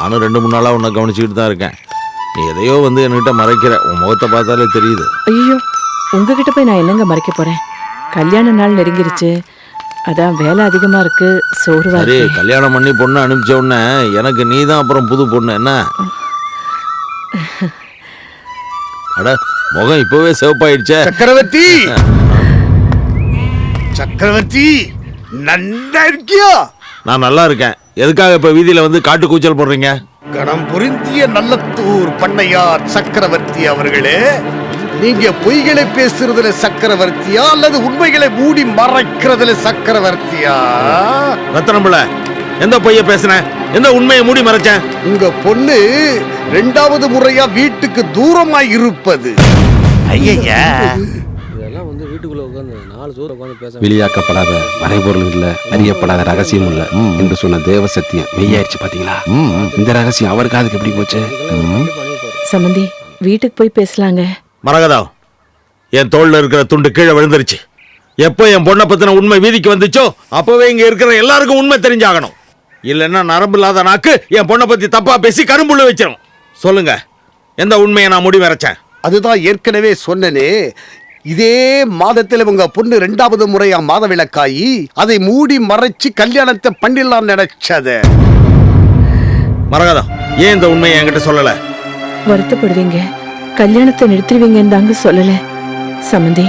நானும் ரெண்டு மூணு நாளாக உன்னை கவனிச்சுக்கிட்டு தான் இருக்கேன். நீ எதையோ வந்து என்கிட்ட மறைக்கிற. உன் முகத்தை பார்த்தாலே தெரியுது. ஐயோ உங்ககிட்ட போய் நான் என்னங்க மறைக்க போறேன்? கல்யாண நாள் நெருங்கிருச்சு. அதான் வேலை அதிகமா இருக்கு சோர்வா சரி கல்யாணம் பண்ணி பொண்ணு அனுப்பிச்ச உடனே எனக்கு நீ தான் அப்புறம் புது பொண்ணு என்ன? அட முகம் இப்போவே சிவப்பாயிடுச்சே. சக்கரவர்த்தி! சக்கரவர்த்தி நன்னா இருக்கியா? நான் நல்லா இருக்கேன். எதுக்காக இப்போ வீதியில் வந்து காட்டு கூச்சல் போடுறீங்க? கணம் பொருந்திய நல்லத்தூர் பண்ணையார் சக்கரவர்த்தி அவர்களே நீங்க பொய்களை பேசுறதுல சக்கரவர்த்தியா அல்லது உண்மைகளை மூடி மறைக்கிறதுல சக்கரவர்த்தியா? ரத்தனம்பிள்ள எந்த பொய்ய பேசுனேன் எந்த உண்மையை மூடி மறைச்சேன் உங்க பொண்ணு ரெண்டாவது முறையா வீட்டுக்கு தூரமாய் இருப்பது. ஐயா வெளியாக்கப்படாத மறைபொருள் இல்ல அறியப்படாத ரகசியம் இல்ல. என்று சொன்ன தேவ சத்தியம் மெய்யாயிருச்சு பாத்தீங்களா? இந்த ரகசியம் அவர் காதுக்கு எப்படி போச்சு? சமந்தி வீட்டுக்கு போய் பேசலாங்க. மரகதா என் தோல்ல இருக்கிற துண்டு கீழே விழுந்துருச்சு. எப்போ என் பொண்ணை பத்தின உண்மை வீதிக்கு வந்துச்சோ அப்பவே இங்க இருக்கிற எல்லாருக்கும் உண்மை தெரிஞ்சாகணும். இல்லைன்னா நரம்பு இல்லாத நாக்கு என் பொண்ணை பத்தி தப்பா பேசி கரும்புள்ள வச்சிரும். சொல்லுங்க எந்த உண்மையை நான் முடி மறைச்சேன் அதுதான் ஏற்கனவே சொன்னனே இதே மாதத்தில் உங்க பொண்ணு ரெண்டாவது முறையா மாதவிளக்காயி அதை மூடி மறைச்சு கல்யாணத்தை பண்ணிடலாம் நினைச்சத. மரகதா ஏன் இந்த உண்மையை என்கிட்ட சொல்லல? வருத்தப்படுவீங்க. கல்யாணத்தை நிறுத்திடுவீங்கன்னு தாங்க சொல்லல. சமந்தி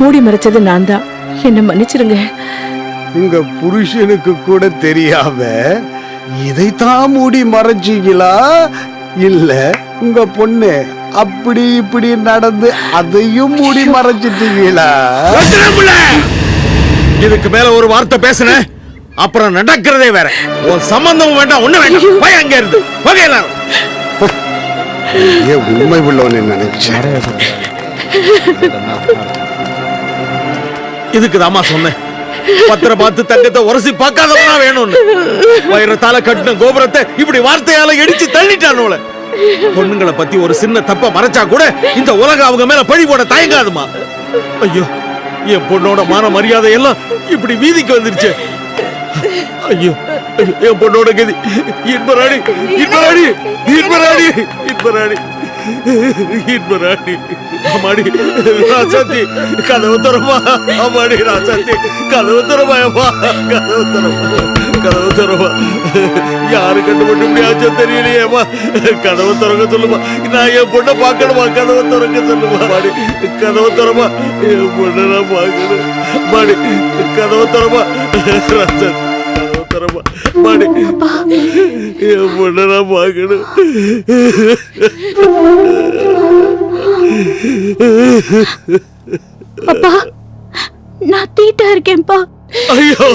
மூடி மறைச்சது நான் தான் என்ன மன்னிச்சிருங்க. உங்க புருஷனுக்கு கூட தெரியாம இதைத்தான் மூடி மறைச்சீங்களா? இல்ல உங்க பொண்ணு அப்படி இப்படி நடந்து அதையும் மூடி மறைச்சிட்டீங்களா! இதுக்கு மேல ஒரு வார்த்தை பேசுன அப்புறம் நடக்கிறதே வேற. உன் சம்பந்தமும் வேண்டாம் ஒண்ணு வேண்டாம். போய் அங்க இருந்து. போங்க எல்லாரும். ஏன் உண்மை உள்ளவன்னு நினைச்சேன். இதுக்கு தாமா சொன்னேன். பத்திர பார்த்து தங்கத்தை உரசி பார்க்காதவனா வேணும்னு. வைரத்தால கட்டின கோபுரத்தை இப்படி வார்த்தையால இடிச்சு தள்ளிட்டானுல பொண்ணுங்களை பத்தி ஒரு சின்ன தப்ப மறைச்சா கூட இந்த உலகம் அவங்க மேல பழி போட தயங்காதுமா. ஐயோ என் பொண்ணோட மான மரியாதை எல்லாம் இப்படி வீதிக்கு வந்துருச்சு. ஐயோ ஐயோ, என் பொண்ணோட கதி. இன்பராணி இன்பராணி இன்பராணி இன்பராணி. இன்பராணி. அம்மாடி ராசாத்தி கதவு தரமா அம்மாடி ராசாத்தி கதவு தரமாயம்மா கதவு தரமா கதவு தரமா யாரு கண்டுபிடி முடியாச்சோ தெரியலையேம்மா கதவு திறக்க சொல்லுமா. நான் என் பொண்ணை பார்க்கணுமா? கதவு திறக்க சொல்லுமா? மாடி கதவு தரமா என் பொண்ணை நான் பார்க்கணும். மாடி கதவு தரமா ராசாத்தி கதவு தரமா மாடி என் பொண்ணை நான் பார்க்கணும். அப்பா நான் தீட்டா இருக்கேன்ப்பா. ஐயோ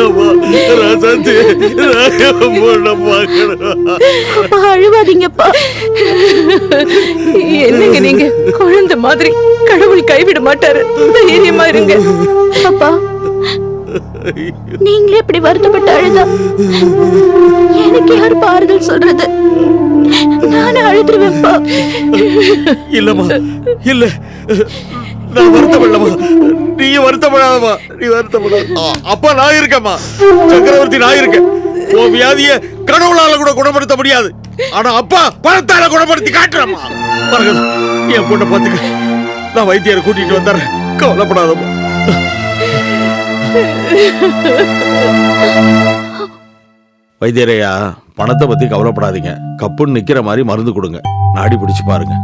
என் பொண்ணை பார்க்கணும். அப்பா அழுவாதீங்கப்பா. என்னங்க நீங்க? குழந்தை மாதிரி கடவுள் கைவிட மாட்டாரு. தைரியமா இருங்க. அப்பா நீங்களே இப்படி வருத்தப்பட்டு அழுதா? எனக்கு யார் பாருதல் சொல்றது? நானே அழுதுருவேன்ப்பா இல்லம்மா இல்ல. நான் வருத்தப்படலமா நீ வருத்தப்படாதம்மா. நீ வருத்தப்படாத. ஆ, அப்பா நான் இருக்கேம்மா. சக்கரவர்த்தி நான் இருக்கேன். உன் வியாதிய கடவுளால கூட குணப்படுத்த முடியாது. ஆனா அப்பா பணத்தால குணப்படுத்தி காட்டுறம்மா. என் பொண்ணை பார்த்துக்க. நான் வைத்தியரை கூட்டிட்டு வந்துடுறேன். கவலைப்படாதம்மா. வைத்தியரையா பணத்தை பத்தி கவலைப்படாதீங்க. கப்புன்னு நிக்கிற மாதிரி மருந்து கொடுங்க. நாடி பிடிச்சு பாருங்க.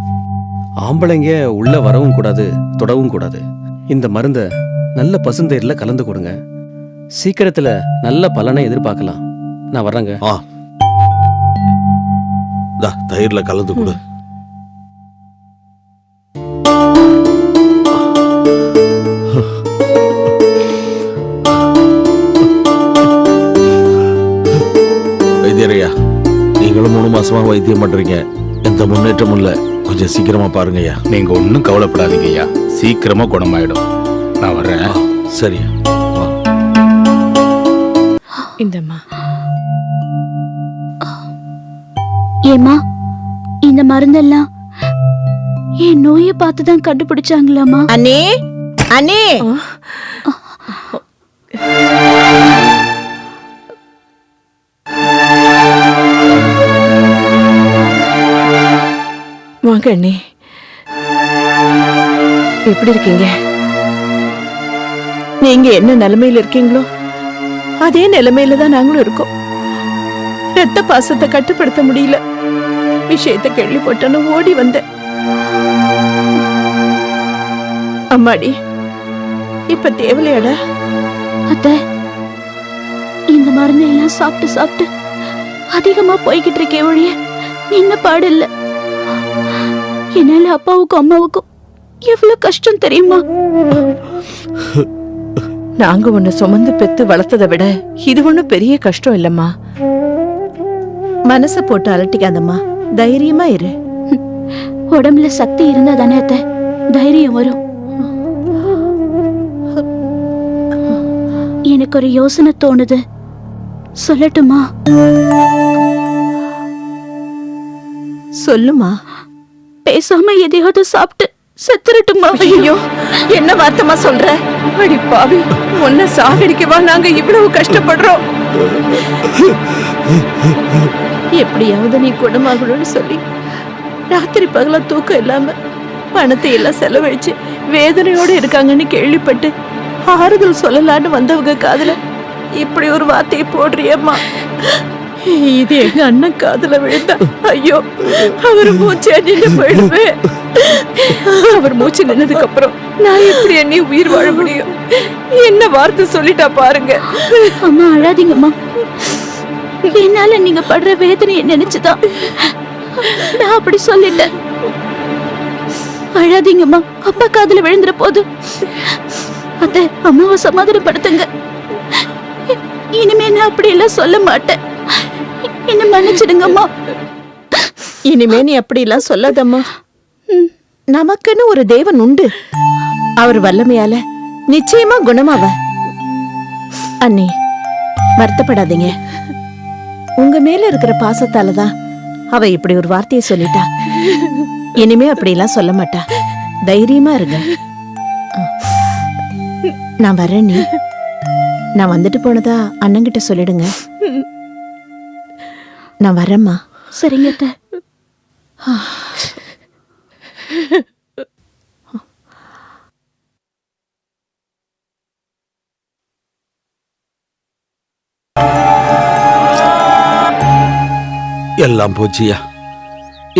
ஆம்பளைங்க உள்ள வரவும் கூடாது தொடவும் கூடாது. இந்த மருந்த நல்ல பசுந்தயிர்ல கலந்து கொடுங்க. சீக்கிரத்துல நல்ல பலனை எதிர்பார்க்கலாம். நான் வர்றேங்க. தயிர்ல கலந்து கொடு. நீங்களும் மூணு மாசமா வைத்தியம் பண்றீங்க. எந்த முன்னேற்றமும் இல்ல. கொஞ்சம் சீக்கிரமா பாருங்க ஐயா நீங்க ஒன்னும் கவலைப்படாதீங்க ஐயா சீக்கிரமா குணமாயிடும். நான் வர்றேன். சரி. இந்தம்மா. ஏமா இந்த மருந்தெல்லாம் என் நோயை பார்த்து தான் கண்டுபிடிச்சாங்களாமா அண்ணே. அண்ணே வாங்க அண்ணி. எப்படி இருக்கீங்க? நீங்க என்ன நிலைமையில இருக்கீங்களோ அதே நிலைமையில தான் நாங்களும் இருக்கோம். ரத்த பாசத்தை கட்டுப்படுத்த முடியல. விஷயத்தை கேள்விப்பட்டனும் ஓடி வந்தேன். அம்மாடி இப்ப தேவலையாடா? அத்தை இந்த மருந்து எல்லாம் சாப்பிட்டு சாப்பிட்டு அதிகமா போய்கிட்டு இருக்கே ஒழிய நின்ன பாடு இல்ல. என்னால அப்பாவுக்கும் அம்மாவுக்கும் எவ்வளவு கஷ்டம் தெரியுமா? நாங்க உன்னை சுமந்து பெத்து வளர்த்ததை விட இது ஒண்ணும் பெரிய கஷ்டம் இல்லம்மா. மனசை போட்டு அலட்டிக்காதம்மா. தைரியமா இரு. உடம்புல சக்தி இருந்தா தானே அத்தை? தைரியம் வரும். எனக்கு ஒரு யோசனை தோணுது. சொல்லட்டுமா? சொல்லுமா. பேசாம எதையாவது சாப்பிட்டு செத்துறட்டுமா ஐயோ என்ன வார்த்தமா சொல்ற? அடி பாவி உன்னை சாகடிக்கவா நாங்க இவ்வளவு கஷ்டப்படுறோம்? எப்படியாவது நீ குணமாகணும்னு சொல்லி ராத்திரி பகலா தூக்கம் இல்லாம பணத்தை எல்லாம் செலவழிச்சு வேதனையோட இருக்காங்கன்னு கேள்விப்பட்டு ஆறுதல் சொல்லலான்னு வந்தவங்க காதுல இப்படி ஒரு வார்த்தையை போடுறியம்மா? இது எங்க அண்ணன் காதுல விழுந்தா? ஐயோ அவர் மூச்சு நின்று போயிடுவேன் அவர் மூச்சு நின்னதுக்கு அப்புறம் நான் எப்படி எண்ணி உயிர் வாழ முடியும்? என்ன வார்த்தை சொல்லிட்டா பாருங்க. அம்மா அழாதீங்கம்மா. என்னால நீங்க படுற வேதனையை நினைச்சுதான். நான் அப்படி சொல்லிட்டேன். அழாதீங்கம்மா. அப்பா காதுல விழுந்துற போது அத்தை அம்மாவை சமாதானப்படுத்துங்க. இனிமே நான் அப்படி எல்லாம் சொல்ல மாட்டேன். என்ன மன்னிச்சிடுங்கம்மா. இனிமே நீ அப்படிலாம் சொல்லாதம்மா. நமக்குன்னு ஒரு தேவன் உண்டு. அவர் வல்லமையால நிச்சயமா குணமாவ. அண்ணி வருத்தப்படாதீங்க. உங்க மேல இருக்கிற பாசத்தால தான் அவ இப்படி ஒரு வார்த்தையை சொல்லிட்டா. இனிமே அப்படிலாம் சொல்ல மாட்டா. தைரியமா இருங்க. நான் வரேன் நீ. நான் வந்துட்டு போனதா அண்ணங்கிட்ட சொல்லிடுங்க. நான் வரேம்மா. சரிங்க அத்தை. எல்லாம் போச்சியா?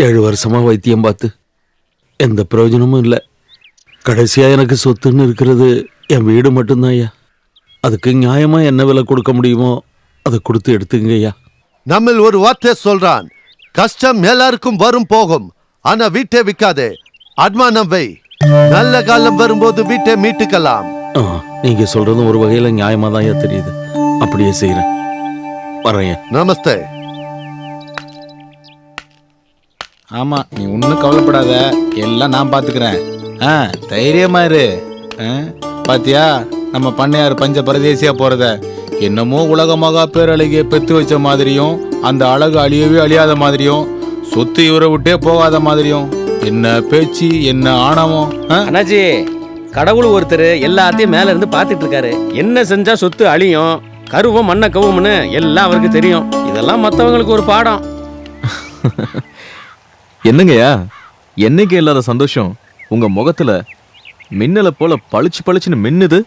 ஏழு வருஷமா வைத்தியம் பார்த்து. எந்த பிரயோஜனமும் இல்லை. கடைசியா எனக்கு சொத்துன்னு இருக்கிறது என் வீடு மட்டும்தான் ஐயா அதுக்கு நியாயமா என்ன விலை கொடுக்க முடியுமோ அதை கொடுத்து எடுத்துங்க ஐயா நம்மில் ஒரு வார்த்தை சொல்றான் கஷ்டம் எல்லாருக்கும் வரும் போகும் ஆனா வீட்டை விற்காதே. அட்மானம் வை. நல்ல காலம் வரும்போது வீட்டை மீட்டுக்கலாம். நீங்க சொல்றதும் ஒரு வகையில நியாயமா தான் தெரியுது. அப்படியே செய்யறேன் வரேன் நமஸ்தே. ஆமா நீ ஒன்றும் கவலைப்படாத. எல்லாம் நான் பாத்துக்கிறேன். ஆ தைரியமா இரு. ஆ, பாத்தியா? நம்ம பண்ணையார் பஞ்ச பரதேசியா போறத. என்னமோ உலக மகா பேரழகிய பெத்து வச்ச மாதிரியும் அந்த அழகு அழியவே அழியாத மாதிரியும் சொத்து இவரை விட்டே போகாத மாதிரியும். என்ன பேச்சு என்ன ஆணவம் ஆ? அண்ணாச்சி கடவுள் ஒருத்தர் எல்லாத்தையும் மேல இருந்து பார்த்துட்டு இருக்காரு என்ன செஞ்சா சொத்து அழியும் கருவம் மண்ணை கவும்னு எல்லாம் அவருக்கு தெரியும். இதெல்லாம் மற்றவங்களுக்கு ஒரு பாடம். என்னங்கய்யா? என்னைக்கு இல்லாத சந்தோஷம் உங்க முகத்துல மின்னலை போல பளிச்சு பளிச்சுன்னு மின்னுது?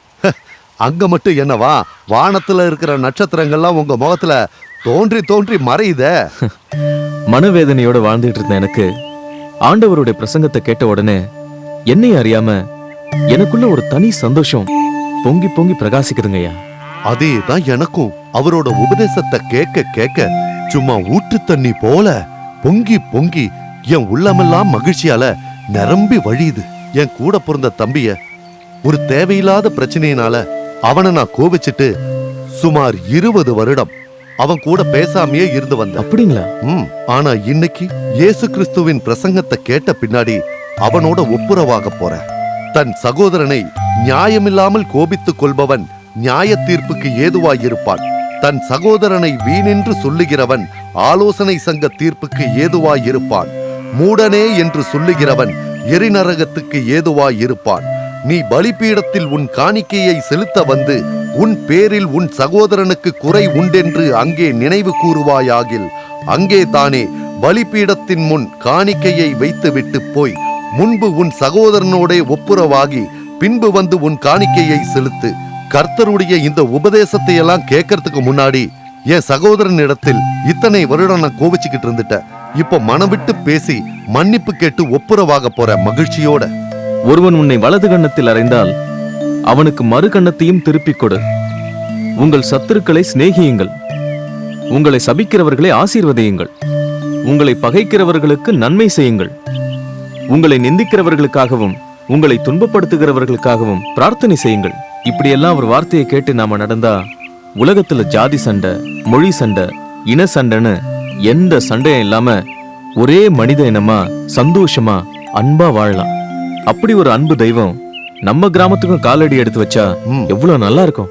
அங்க மட்டும் என்னவா? வானத்துல இருக்கிற நட்சத்திரங்கள்லாம் உங்க முகத்துல தோன்றி தோன்றி மறையுதே. மனவேதனையோட வாழ்ந்துட்டு இருந்த எனக்கு ஆண்டவருடைய பிரசங்கத்தை கேட்ட உடனே என்னையும் அறியாம எனக்குள்ள ஒரு தனி சந்தோஷம் பொங்கி பொங்கி பிரகாசிக்குதுங்கய்யா அதே தான் எனக்கும். அவரோட உபதேசத்தை கேட்க கேட்க சும்மா ஊற்று தண்ணி போல பொங்கி பொங்கி என் உள்ளமெல்லாம் மகிழ்ச்சியால நிரம்பி வழியுது. என் கூட பிறந்த தம்பிய ஒரு தேவையில்லாத பிரச்சனையினால அவனை நான் கோவிச்சிட்டு சுமார் இருபது வருடம் அவன் கூட பேசாமையே இருந்து வந்தேன். அப்படிங்களா? ம் ஆனா இன்னைக்கு இயேசு கிறிஸ்துவின் பிரசங்கத்தை கேட்ட பின்னாடி அவனோட ஒப்புரவாக போறேன் தன் சகோதரனை நியாயமில்லாமல் கோபித்துக் கொள்பவன் நியாய தீர்ப்புக்கு ஏதுவாயிருப்பான். தன் சகோதரனை வீணென்று சொல்லுகிறவன் ஆலோசனை சங்க தீர்ப்புக்கு ஏதுவாயிருப்பான். மூடனே என்று சொல்லுகிறவன் எரிநரகத்துக்கு ஏதுவாயிருப்பான். நீ பலிபீடத்தில் உன் காணிக்கையை செலுத்த வந்து உன் பேரில் உன் சகோதரனுக்கு குறை உண்டென்று அங்கே நினைவு கூறுவாயாகில் அங்கே தானே பலிபீடத்தின் முன் காணிக்கையை வைத்துவிட்டு போய் முன்பு உன் சகோதரனோடே ஒப்புரவாகி பின்பு வந்து உன் காணிக்கையை செலுத்து. கர்த்தருடைய இந்த உபதேசத்தை எல்லாம் கேட்கறதுக்கு முன்னாடி என் சகோதரனிடத்தில் இத்தனை வருடம் நான் கோவிச்சுக்கிட்டு இருந்துட்டேன். இப்ப மனம் விட்டு பேசி மன்னிப்பு கேட்டு ஒப்புரவாக போற மகிழ்ச்சியோட. ஒருவன் உன்னை வலது கன்னத்தில் அறைந்தால் அவனுக்கு மறு கன்னத்தையும் திருப்பிக் கொடு. உங்கள் சத்துருக்களை சிநேகியுங்கள். உங்களை சபிக்கிறவர்களை ஆசீர்வதியுங்கள். உங்களை பகைக்கிறவர்களுக்கு நன்மை செய்யுங்கள். உங்களை நிந்திக்கிறவர்களுக்காகவும் உங்களை துன்பப்படுத்துகிறவர்களுக்காகவும் பிரார்த்தனை செய்யுங்கள். இப்படியெல்லாம் ஒரு வார்த்தையை கேட்டு நாம நடந்தா உலகத்துல ஜாதி சண்டை மொழி சண்டை இன சண்டைன்னு எந்த சண்டையும் இல்லாம ஒரே மனித இனமா சந்தோஷமா அன்பா வாழலாம். அப்படி ஒரு அன்பு தெய்வம் நம்ம கிராமத்துக்கும் காலடி எடுத்து வச்சா. எவ்வளவு நல்லா இருக்கும்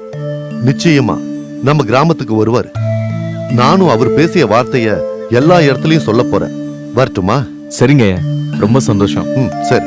நிச்சயமா. நம்ம கிராமத்துக்கு வருவார் நானும் அவர் பேசிய வார்த்தைய எல்லா இடத்துலயும் சொல்ல போறேன். வரட்டுமா? சரிங்க ரொம்ப சந்தோஷம். ம் சரி.